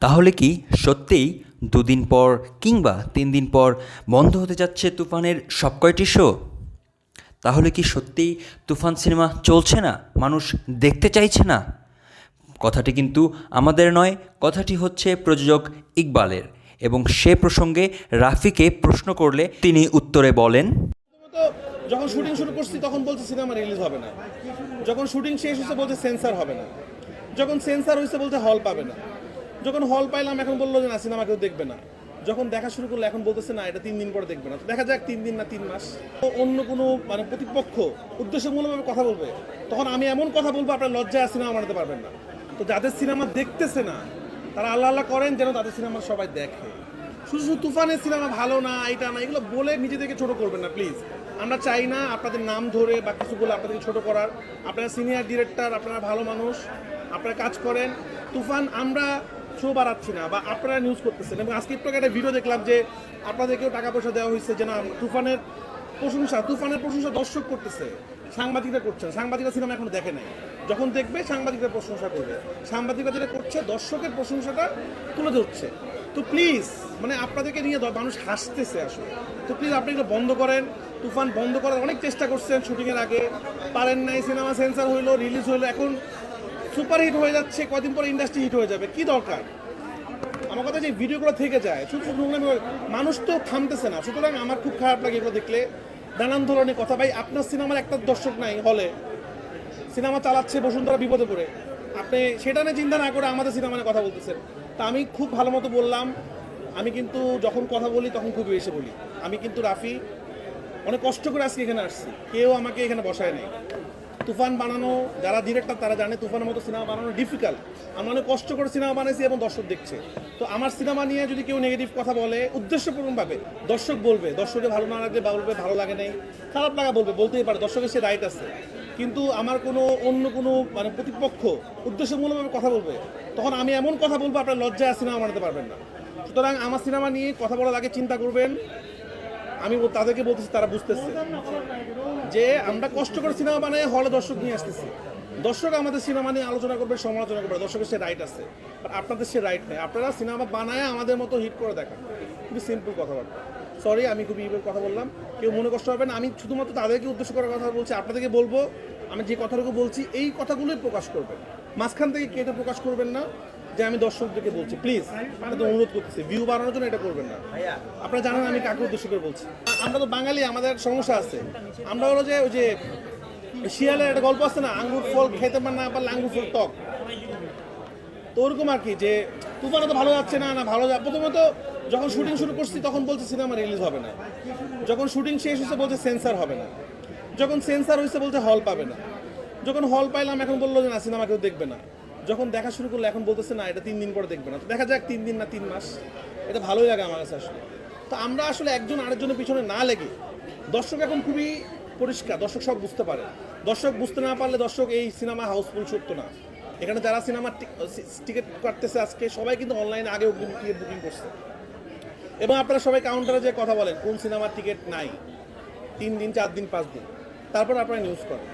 তাহলে কি সত্যিই দুদিন পর কিংবা তিন দিন পর বন্ধ হতে যাচ্ছে তুফানের সব কয়টি শো? তাহলে কি সত্যিই তুফান সিনেমা চলছে না? মানুষ দেখতে চাইছে না? কথাটি কিন্তু আমাদের নয়, কথাটি হচ্ছে প্রযোজক ইকবালের। এবং সে প্রসঙ্গে রাফিকে প্রশ্ন করলে তিনি উত্তরে বলেন, যখন শুটিং শুরু করছি তখন বলছে সিনেমা রিলিজ হবে না। যখন শুটিং শেষ হয়েছে বলছে সেন্সার হবে না। যখন সেন্সার হয়েছে বলছে হল পাবে না। যখন হল পাইলাম, এখন বলল যে না সিনেমা কেউ দেখবে না। যখন দেখা শুরু করল, এখন বলতেছে না, এটা তিন দিন পরে দেখবে না। দেখা যাক তিন দিন না তিন মাস। অন্য কোনো মানে প্রতিপক্ষ উদ্দেশ্যমূলকভাবে কথা বলবে, তখন আমি এমন কথা বলব, আপনার লজ্জায় সিনেমা বানাতে পারবেন না। তো যাদের সিনেমা দেখতেছে না, তারা আল্লাহ আল্লাহ করেন যেন তাদের সিনেমা সবাই দেখে। শুধু শুধু তুফানের সিনেমা ভালো না এটা না, এগুলো বলে নিজেদেরকে ছোট করবেন না প্লিজ আমরা চাই না আপনাদের নাম ধরে বা কিছু বলে আপনাদেরকে ছোট করার। আপনারা সিনিয়র ডিরেক্টর আপনারা ভালো মানুষ, আপনারা কাজ করেন। তুফান, আমরা শো বাড়াচ্ছি না, বা আপনারা নিউজ করতেছেন। এবং আজকে একটু একটা ভিডিও দেখলাম যে আপনাদেরকেও টাকা পয়সা দেওয়া হয়েছে, যে না, তুফানের প্রশংসা তুফানের প্রশংসা দর্শক করতেছে, সাংবাদিকরা করছেন সাংবাদিকরা সিনেমা এখন দেখে নাই। যখন দেখবে, সাংবাদিকরা প্রশংসা করবে। সাংবাদিকরা যেটা করছে, দর্শকের প্রশংসাটা তুলে ধরছে। তো প্লিজ মানে আপনাদেরকে নিয়ে মানুষ হাসতেছে আসলে। তো প্লিজ আপনি এটা বন্ধ করেন। তুফান বন্ধ করার অনেক চেষ্টা করছেন শুটিংয়ের আগে। পারেন নাই সিনেমা সেন্সার হইল রিলিজ হইল। এখন সুপার হিট হয়ে যাচ্ছে, কদিন পরে ইন্ডাস্ট্রি হিট হয়ে যাবে। কি দরকার? আমার কথা যে ভিডিওগুলো থেকে যায়, শুধু মানুষ তো থামতেছে না। সুতরাং আমার খুব খারাপ লাগে এগুলো দেখলে। নানান ধরনের কথা। ভাই, আপনার সিনেমার একটা দর্শক নাই হলে। সিনেমা চালাচ্ছে বসুন্ধরা বিপদে পড়ে। আপনি সেটা নিয়ে চিন্তা না করে আমাদের সিনেমা কথা বলতেছেন। তা আমি খুব ভালো মতো বললাম। আমি কিন্তু যখন কথা বলি তখন খুব বেশি বলি। আমি কিন্তু রাফি। অনেক কষ্ট করে আজকে এখানে আসছি। কেউ আমাকে এখানে বসায় নেই। তুফান বানানো, যারা ডিরেক্টর তারা জানে তুফানের মতো সিনেমা বানানো ডিফিকাল্ট আমরা অনেক কষ্ট করে সিনেমা বানাইছি এবং দর্শক দেখছে। তো আমার সিনেমা নিয়ে যদি কেউ নেগেটিভ কথা বলে, উদ্দেশ্যপূর্ণভাবে দর্শক বলবে দর্শকের ভালো না লাগলে বলবে ভালো লাগে নাই, খারাপ লাগা বলবে, বলতেই পারে, দর্শকের সে রাইট আছে। কিন্তু আমার কোনো অন্য কোনো মানে প্রতিপক্ষ উদ্দেশ্যমূলকভাবে কথা বলবে, তখন আমি এমন কথা বলব, আপনার লজ্জায় সিনেমা বানাতে পারবেন না। সুতরাং আমার সিনেমা নিয়ে কথা বলার আগে চিন্তা করবেন আমি তাদেরকে বলতেছি, তারা বুঝতেছে যে আমরা কষ্ট করে সিনেমা বানাই হলে দর্শক নিয়ে আসতেছি। দর্শক আমাদের সিনেমা নিয়ে আলোচনা করবে, সমালোচনা করবে, দর্শকের সে রাইট আছে। আপনাদের সে রাইট নেই। আপনারা সিনেমা বানায় আমাদের মতো হিট করে দেখান। খুবই সিম্পল কথাবার্তা। সরি আমি খুবই কথা বললাম। কেউ মনে কষ্ট হবে না। আমি শুধুমাত্র তাদেরকে উদ্দেশ্য করার কথা বলছি, আপনাদেরকে বলব, আমি যে কথাটুকু বলছি, এই কথাগুলোই প্রকাশ করবেন। মাঝখান থেকে কেটে প্রকাশ করবেন না। যে আমি দর্শকদেরকে বলছি প্লিজ আপনাদের অনুরোধ করতেছি ভিউ বাড়ানোর জন্য এটা করবেন না। আপনারা জানেন আমি কাকে উদ্দেশ্য করে বলছি। আমরা তো বাঙালি আমাদের একটা সমস্যা আছে। আমরা হলো যে ওই যে শিয়ালের একটা গল্প আছে না আঙ্গুর ফল খেতে পার না পারলে আঙ্গুর ফল টক। তো ওরকম আর কি যে তুফানে তো ভালো যাচ্ছে না না ভালো যা প্রথমত যখন শুটিং শুরু করছি তখন বলছে সিনেমা রিলিজ হবে না। যখন শুটিং শেষ হয়েছে বলছে সেন্সার হবে না। যখন সেন্সার হয়েছে বলছে হল পাবে না। যখন হল পাইলাম এখন বলল যে না সিনেমা কেউ দেখবে না। যখন দেখা শুরু করল, এখন বলতেছে, না, এটা তিন দিন পরে দেখবে না। তো দেখা যাক, তিন দিন না তিন মাস, এটা ভালোই লাগে আমার কাছে আসলে। তো আমরা আসলে একজন আরেকজনের পিছনে না লেগে, দর্শক এখন খুবই পরিষ্কার, দর্শক সব বুঝতে পারে। দর্শক বুঝতে না পারলে দর্শক এই সিনেমা হাউসফুল সত্য না। এখানে যারা সিনেমার টিকিট কাটতেছে আজকে, সবাই কিন্তু অনলাইনে আগে বুকিং করছে। এবং আপনারা সবাই কাউন্টারে যে কথা বলেন, কোন সিনেমার টিকিট নাই? তিন দিন, চার দিন, পাঁচ দিন। তারপর আপনারা নিউজ করেন।